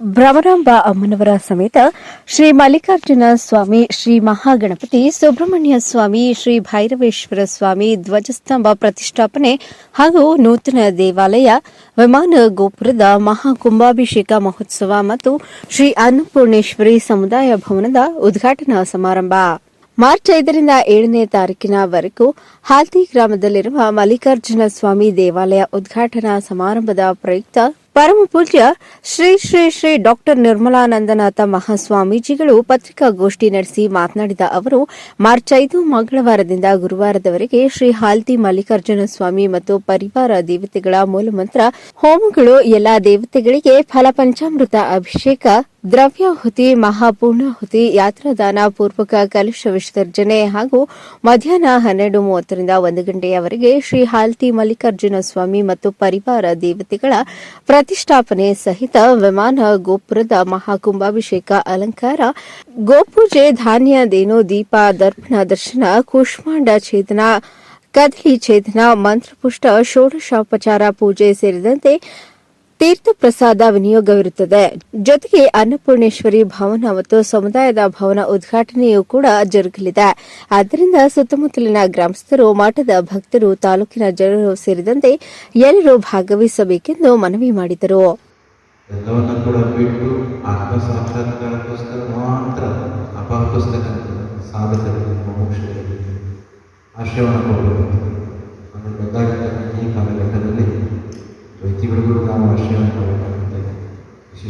ಭ್ರಮರಾಂಬ ಅಮ್ಮನವರ ಸಮೇತ ಶ್ರೀ ಮಲ್ಲಿಕಾರ್ಜುನ ಸ್ವಾಮಿ, ಶ್ರೀ ಮಹಾಗಣಪತಿ ಸುಬ್ರಹ್ಮಣ್ಯ ಸ್ವಾಮಿ, ಶ್ರೀ ಭೈರವೇಶ್ವರ ಸ್ವಾಮಿ ಧ್ವಜಸ್ತಂಭ ಪ್ರತಿಷ್ಠಾಪನೆ ಹಾಗೂ ನೂತನ ದೇವಾಲಯ, ವಿಮಾನ ಗೋಪುರದ ಮಹಾಕುಂಭಾಭಿಷೇಕ ಮಹೋತ್ಸವ ಮತ್ತು ಶ್ರೀ ಅನ್ನಪೂರ್ಣೇಶ್ವರಿ ಸಮುದಾಯ ಭವನದ ಉದ್ಘಾಟನಾ ಸಮಾರಂಭ. ಮಾರ್ಚ್ ಐದರಿಂದ ಏಳನೇ ತಾರೀಕಿನವರೆಗೂ ಹಾಲ್ತಿ ಗ್ರಾಮದಲ್ಲಿರುವ ಮಲ್ಲಿಕಾರ್ಜುನ ಸ್ವಾಮಿ ದೇವಾಲಯ ಉದ್ಘಾಟನಾ ಸಮಾರಂಭದ ಪ್ರಯುಕ್ತ ಪರಮ ಪೂಜ್ಯ ಶ್ರೀ ಶ್ರೀ ಶ್ರೀ ಡಾಕ್ಟರ್ ನಿರ್ಮಲಾನಂದನಾಥ ಮಹಾಸ್ವಾಮೀಜಿಗಳು ಪತ್ರಿಕಾಗೋಷ್ಠಿ ನಡೆಸಿ ಮಾತನಾಡಿದ ಅವರು, ಮಾರ್ಚ್ ಐದು ಮಂಗಳವಾರದಿಂದ ಗುರುವಾರದವರೆಗೆ ಶ್ರೀ ಹಾಲ್ತಿ ಮಲ್ಲಿಕಾರ್ಜುನ ಸ್ವಾಮಿ ಮತ್ತು ಪರಿವಾರ ದೇವತೆಗಳ ಮೂಲಮಂತ್ರ, ಹೋಮಗಳು ಎಲ್ಲಾ ದೇವತೆಗಳಿಗೆ ಫಲಪಂಚಾಮೃತ ಅಭಿಷೇಕ, ದ್ರವ್ಯಾಹುತಿ, ಮಹಾಪೂರ್ಣಾಹುತಿ, ಯಾತ್ರಾದಾನ ಪೂರ್ವಕ ಕಲಶ ವಿಸರ್ಜನೆ ಹಾಗೂ ಮಧ್ಯಾಹ್ನ ಹನ್ನೆರಡು ಮೂವತ್ತರಿಂದ ಒಂದು ಗಂಟೆಯವರೆಗೆ ಶ್ರೀ ಹಾಲ್ತಿ ಮಲ್ಲಿಕಾರ್ಜುನ ಸ್ವಾಮಿ ಮತ್ತು ಪರಿವಾರ ದೇವತೆಗಳ ಪ್ರತಿಷ್ಠಾಪನೆ ಸಹಿತ ವಿಮಾನ, ಗೋಪುರದ ಮಹಾಕುಂಭಾಭಿಷೇಕ, ಅಲಂಕಾರ, ಗೋಪೂಜೆ, ಧಾನ್ಯ, ದೇನೋ, ದೀಪ, ದರ್ಪಣ, ದರ್ಶನ, ಕೂಷ್ಮಾಂಡ ಛೇದನ ಕದಲಿ ಛೇದನ, ಮಂತ್ರಪುಷ್ಟ, ಷೋಡಶೋಪಚಾರ ಪೂಜೆ ಸೇರಿದಂತೆ ತೀರ್ಥ ಪ್ರಸಾದ ವಿನಿಯೋಗವಿರುತ್ತದೆ. ಜೊತೆಗೆ ಅನ್ನಪೂರ್ಣೇಶ್ವರಿ ಭವನ ಮತ್ತು ಸಮುದಾಯದ ಭವನ ಉದ್ಘಾಟನೆಯೂ ಕೂಡ ಜರುಗಲಿದೆ. ಆದ್ದರಿಂದ ಸುತ್ತಮುತ್ತಲಿನ ಗ್ರಾಮಸ್ಥರು, ಮಠದ ಭಕ್ತರು, ತಾಲೂಕಿನ ಜನರು ಸೇರಿದಂತೆ ಎಲ್ಲರೂ ಭಾಗವಹಿಸಬೇಕೆಂದು ಮನವಿ ಮಾಡಿದರು.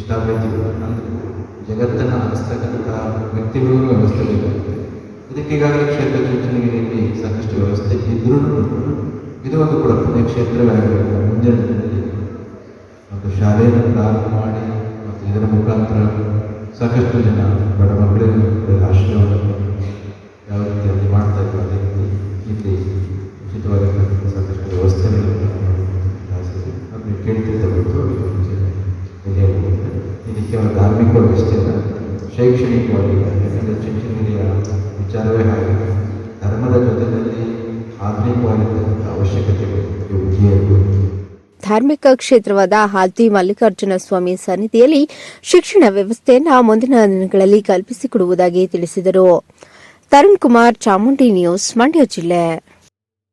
ವಿಶಿಷ್ಟಾದ್ವೈತಿಗಳು ಅಂದರೆ ಜಗತ್ತನ್ನು ಆರಿಸ್ತಕ್ಕಂಥ ವ್ಯಕ್ತಿಗಳಿಗೂ ವ್ಯವಸ್ಥೆ ಬೇಕಾಗುತ್ತೆ ಇದಕ್ಕೆ ಈಗಾಗಲೇ ಕ್ಷೇತ್ರ ಚಿಂತನೆಯಲ್ಲಿ ಸಾಕಷ್ಟು ವ್ಯವಸ್ಥೆ ಇದ್ರೂ ಇದು ಒಂದು ಕೂಡ ಪುಣ್ಯಕ್ಷೇತ್ರವೇ ಆಗಬೇಕು ಮುಂದಿನ ದಿನದಲ್ಲಿ. ಮತ್ತು ಶಾಲೆಯನ್ನು ಪ್ರಾರಂಭ ಮಾಡಿ ಮತ್ತು ಇದರ ಮುಖಾಂತರ ಸಾಕಷ್ಟು ಜನ ಬಡ ಮಕ್ಕಳಿಗೆ ಧಾರ್ಮಿಕವಾಗಿ ಅಷ್ಟೇ ಶೈಕ್ಷಣಿಕವಾಗಿ ಯಾಕಂದರೆ ಚಿಂಚನಗಿರಿಯ ವಿಚಾರವೇ ಹಾಗೆ. ಧರ್ಮದ ಜೊತೆಯಲ್ಲಿ ಆಧುನಿಕವಾಗಿರ್ತಕ್ಕಂಥ ಅವಶ್ಯಕತೆಗಳು ಧಾರ್ಮಿಕ ಕ್ಷೇತ್ರವಾದ ಹಾಲ್ತಿ ಮಲ್ಲಿಕಾರ್ಜುನ ಸ್ವಾಮಿ ಸನ್ನಿಧಿಯಲ್ಲಿ ಶಿಕ್ಷಣ ವ್ಯವಸ್ಥೆಯನ್ನು ಮುಂದಿನ ದಿನಗಳಲ್ಲಿ ಕಲ್ಪಿಸಿಕೊಡುವುದಾಗಿ ತಿಳಿಸಿದರು. ತರುಣ್ ಕುಮಾರ್ ಚಾಮುಂಡಿ ನ್ಯೂಸ್, ಮಂಡ್ಯ ಜಿಲ್ಲೆ.